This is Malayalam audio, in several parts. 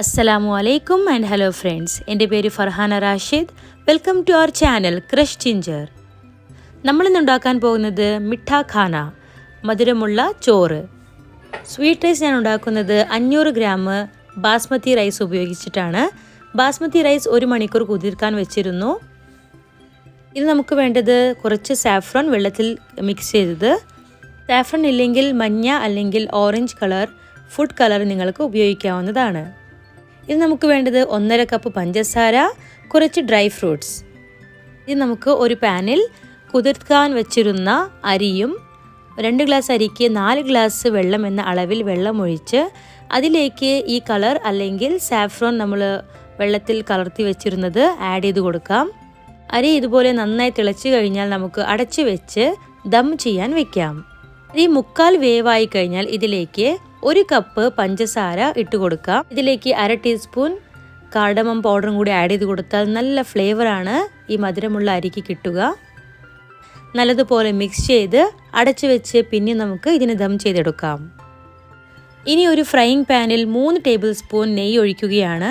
അസ്സലാമു അലൈക്കും ആൻഡ് ഹലോ ഫ്രണ്ട്സ് എന്റെ പേര് Farhana Rashid. Welcome to our channel crush ginger നമ്മളിന്ന് ഉണ്ടാക്കാൻ പോകുന്നത് മിഠാ ഖാന മധുരമുള്ള ചോറ്. സ്വീറ്റ് റൈസ് ഞാൻ ഉണ്ടാക്കുന്നത് അഞ്ഞൂറ് ഗ്രാം ബാസ്മതി റൈസ് ഉപയോഗിച്ചിട്ടാണ്. ബാസ്മതി റൈസ് ഒരു മണിക്കൂർ കുതിർക്കാൻ വെച്ചിരുന്നു. ഇത് നമുക്ക് വേണ്ടത് കുറച്ച് സാഫ്രോൺ വെള്ളത്തിൽ മിക്സ് ചെയ്തത്. സാഫ്രോൺ ഇല്ലെങ്കിൽ മഞ്ഞ അല്ലെങ്കിൽ ഓറഞ്ച് കളർ ഫുഡ് കളർ നിങ്ങൾക്ക് ഉപയോഗിക്കാവുന്നതാണ്. ഇത് നമുക്ക് വേണ്ടത് ഒന്നര കപ്പ് പഞ്ചസാര കുറച്ച് ഡ്രൈ ഫ്രൂട്ട്സ് ഇനി നമുക്ക് ഒരു പാനിൽ കുതിർക്കാൻ വെച്ചിരുന്ന അരിയും രണ്ട് ഗ്ലാസ് അരിക്ക് നാല് ഗ്ലാസ് വെള്ളം എന്ന അളവിൽ വെള്ളം ഒഴിച്ച് അതിലേക്ക് ഈ കളർ അല്ലെങ്കിൽ സാഫ്രോൺ നമ്മൾ വെള്ളത്തിൽ കലർത്തി വെച്ചിരുന്നത് ആഡ് ചെയ്ത് കൊടുക്കാം. അരി ഇതുപോലെ നന്നായി തിളച്ച് കഴിഞ്ഞാൽ നമുക്ക് അടച്ചു വെച്ച് ദം ചെയ്യാൻ വെക്കാം. അരി മുക്കാൽ വേവായി കഴിഞ്ഞാൽ ഇതിലേക്ക് ഒരു കപ്പ് പഞ്ചസാര ഇട്ട് കൊടുക്കാം ഇതിലേക്ക് അര ടീസ്പൂൺ കാർഡമം പൗഡറും കൂടി ആഡ് ചെയ്ത് കൊടുത്താൽ നല്ല ഫ്ലേവറാണ് ഈ മധുരമുള്ള അരിക്ക് കിട്ടുക. നല്ലതുപോലെ മിക്സ് ചെയ്ത് അടച്ചു വെച്ച് പിന്നെ നമുക്ക് ഇതിന് ദം ചെയ്തെടുക്കാം. ഇനി ഒരു ഫ്രൈയിങ് പാനിൽ മൂന്ന് ടേബിൾ സ്പൂൺ നെയ്യ് ഒഴിക്കുകയാണ്.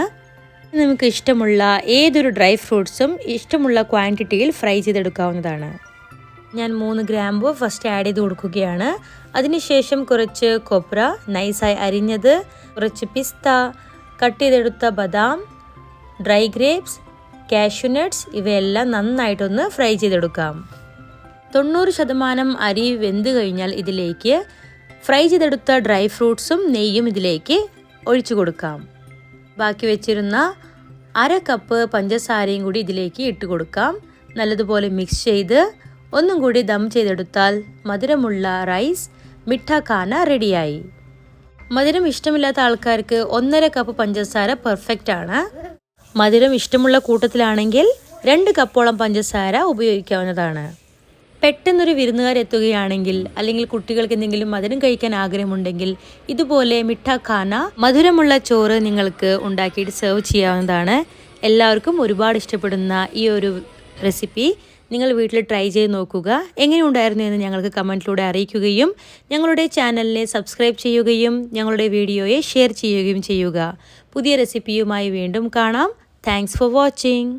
നമുക്ക് ഇഷ്ടമുള്ള ഏതൊരു ഡ്രൈ ഫ്രൂട്ട്സും ഇഷ്ടമുള്ള ക്വാണ്ടിറ്റിയിൽ ഫ്രൈ ചെയ്തെടുക്കാവുന്നതാണ്. ഞാൻ മൂന്ന് ഗ്രാമ്പു ഫസ്റ്റ് ആഡ് ചെയ്ത് കൊടുക്കുകയാണ്. അതിനുശേഷം കുറച്ച് കൊപ്ര നൈസായി അരിഞ്ഞത് കുറച്ച് പിസ്ത കട്ട് ചെയ്തെടുത്ത ബദാം ഡ്രൈ ഗ്രേപ്സ് കാഷ്യൂനട്ട്സ് ഇവയെല്ലാം നന്നായിട്ടൊന്ന് ഫ്രൈ ചെയ്തെടുക്കാം. തൊണ്ണൂറ് ശതമാനം അരി വെന്ത് കഴിഞ്ഞാൽ ഇതിലേക്ക് ഫ്രൈ ചെയ്തെടുത്ത ഡ്രൈ ഫ്രൂട്ട്സും നെയ്യും ഇതിലേക്ക് ഒഴിച്ചു കൊടുക്കാം. ബാക്കി വെച്ചിരുന്ന അര കപ്പ് പഞ്ചസാരയും കൂടി ഇതിലേക്ക് ഇട്ട് കൊടുക്കാം. നല്ലതുപോലെ മിക്സ് ചെയ്ത് ഒന്നും കൂടി ദം ചെയ്തെടുത്താൽ മധുരമുള്ള റൈസ് മിഠ റെഡിയായി. മധുരം ഇഷ്ടമില്ലാത്ത ആൾക്കാർക്ക് ഒന്നര കപ്പ് പഞ്ചസാര പെർഫെക്റ്റ് ആണ്. മധുരം ഇഷ്ടമുള്ള കൂട്ടത്തിലാണെങ്കിൽ രണ്ട് കപ്പോളം പഞ്ചസാര ഉപയോഗിക്കാവുന്നതാണ്. പെട്ടെന്നൊരു വിരുന്നുകാർ എത്തുകയാണെങ്കിൽ അല്ലെങ്കിൽ കുട്ടികൾക്ക് എന്തെങ്കിലും മധുരം കഴിക്കാൻ ആഗ്രഹമുണ്ടെങ്കിൽ ഇതുപോലെ മിഠ മധുരമുള്ള ചോറ് നിങ്ങൾക്ക് ഉണ്ടാക്കിയിട്ട് സെർവ് ചെയ്യാവുന്നതാണ്. എല്ലാവർക്കും ഒരുപാട് ഇഷ്ടപ്പെടുന്ന ഈ ഒരു റെസിപ്പി നിങ്ങൾ വീട്ടിൽ ട്രൈ ചെയ്ത് നോക്കുക. എങ്ങനെയുണ്ടായിരുന്നു എന്ന് ഞങ്ങൾക്ക് കമന്റിലൂടെ അറിയിക്കുകയും ഞങ്ങളുടെ ചാനലിനെ സബ്സ്ക്രൈബ് ചെയ്യുകയും ഞങ്ങളുടെ വീഡിയോയെ ഷെയർ ചെയ്യുകയും ചെയ്യുക. പുതിയ റെസിപ്പിയുമായി വീണ്ടും കാണാം. Thanks for watching